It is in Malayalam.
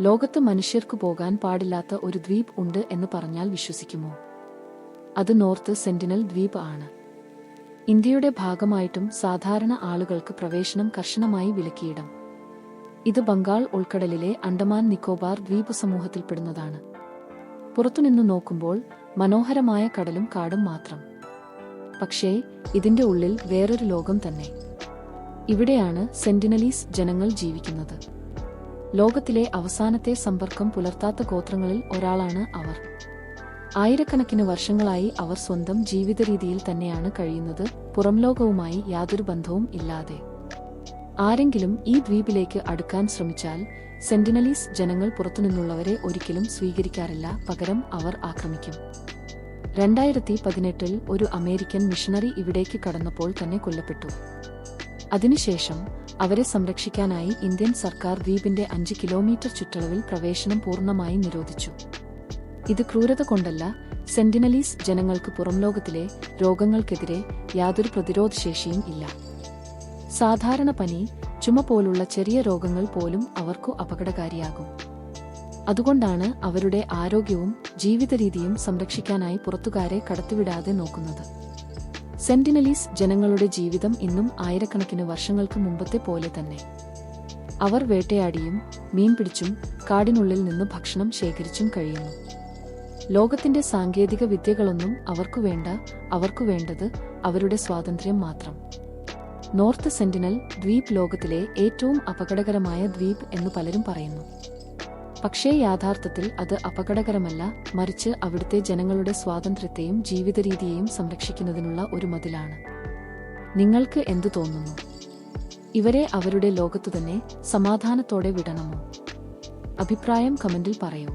ലോകത്ത് മനുഷ്യർക്ക് പോകാൻ പാടില്ലാത്ത ഒരു ദ്വീപ് ഉണ്ട് എന്ന് പറഞ്ഞാൽ വിശ്വസിക്കുമോ? അത് നോർത്ത് സെന്റിനൽ ദ്വീപ് ആണ്. ഇന്ത്യയുടെ ഭാഗമായിട്ടും സാധാരണ ആളുകൾക്ക് പ്രവേശനം കർശനമായി വിലക്കിയിടം. ഇത് ബംഗാൾ ഉൾക്കടലിലെ അണ്ടമാൻ നിക്കോബാർ ദ്വീപ് സമൂഹത്തിൽപ്പെടുന്നതാണ്. പുറത്തുനിന്ന് നോക്കുമ്പോൾ മനോഹരമായ കടലും കാടും മാത്രം. പക്ഷേ ഇതിന്റെ ഉള്ളിൽ വേറൊരു ലോകം തന്നെ. ഇവിടെയാണ് സെന്റിനലീസ് ജനങ്ങൾ ജീവിക്കുന്നത്. ലോകത്തിലെ അവസാനത്തെ സമ്പർക്കം പുലർത്താത്ത ഗോത്രങ്ങളിൽ ഒരാളാണ് അവർ. ആയിരക്കണക്കിന് വർഷങ്ങളായി അവർ സ്വന്തം ജീവിത രീതിയിൽ തന്നെയാണ് കഴിയുന്നത്. പുറംലോകവുമായി യാതൊരു ബന്ധവും ഇല്ലാതെ. ആരെങ്കിലും ഈ ദ്വീപിലേക്ക് അടുക്കാൻ ശ്രമിച്ചാൽ സെന്റിനലീസ് ജനങ്ങൾ പുറത്തുനിന്നുള്ളവരെ ഒരിക്കലും സ്വീകരിക്കാറില്ല. പകരം അവർ ആക്രമിക്കും. രണ്ടായിരത്തി പതിനെട്ടിൽ ഒരു അമേരിക്കൻ മിഷണറി ഇവിടേക്ക് കടന്നപ്പോൾ തന്നെ കൊല്ലപ്പെട്ടു. അതിനുശേഷം അവരെ സംരക്ഷിക്കാനായി ഇന്ത്യൻ സർക്കാർ ദ്വീപിന്റെ അഞ്ച് കിലോമീറ്റർ ചുറ്റളവിൽ പ്രവേശനം പൂർണമായി നിരോധിച്ചു. ഇത് ക്രൂരത കൊണ്ടല്ല സെന്റിനലീസ് ജനങ്ങൾക്ക് പുറംലോകത്തിലെ രോഗങ്ങൾക്കെതിരെ യാതൊരു പ്രതിരോധശേഷിയും ഇല്ല. സാധാരണ പനി ചുമ പോലുള്ള ചെറിയ രോഗങ്ങൾ പോലും അവർക്കു അപകടകാരിയാകും. അതുകൊണ്ടാണ് അവരുടെ ആരോഗ്യവും ജീവിതരീതിയും സംരക്ഷിക്കാനായി പുറത്തുകാരെ കടത്തിവിടാതെ നോക്കുന്നത്. സെന്റിനലീസ് ജനങ്ങളുടെ ജീവിതം ഇന്നും ആയിരക്കണക്കിന് വർഷങ്ങൾക്ക് മുമ്പത്തെ പോലെ തന്നെ. അവർ വേട്ടയാടിയും മീൻ പിടിച്ചും കാടിനുള്ളിൽ നിന്ന് ഭക്ഷണം ശേഖരിച്ചും കഴിയുന്നു. ലോകത്തിന്റെ സാങ്കേതിക വിദ്യകളൊന്നും അവർക്കു വേണ്ട അവർക്കു വേണ്ടത് അവരുടെ സ്വാതന്ത്ര്യം മാത്രം. നോർത്ത് സെന്റിനൽ ദ്വീപ് ലോകത്തിലെ ഏറ്റവും അപകടകരമായ ദ്വീപ് എന്ന് പലരും പറയുന്നു. പക്ഷേ യാഥാർത്ഥത്തിൽ അത് അപകടകരമല്ല. മറിച്ച് അവിടുത്തെ ജനങ്ങളുടെ സ്വാതന്ത്ര്യത്തെയും ജീവിതരീതിയെയും സംരക്ഷിക്കുന്നതിനുള്ള ഒരു മതിലാണ്. നിങ്ങൾക്ക് എന്തു തോന്നുന്നു? ഇവരെ അവരുടെ ലോകത്തു തന്നെ സമാധാനത്തോടെ വിടണമോ? അഭിപ്രായം കമന്റിൽ പറയൂ.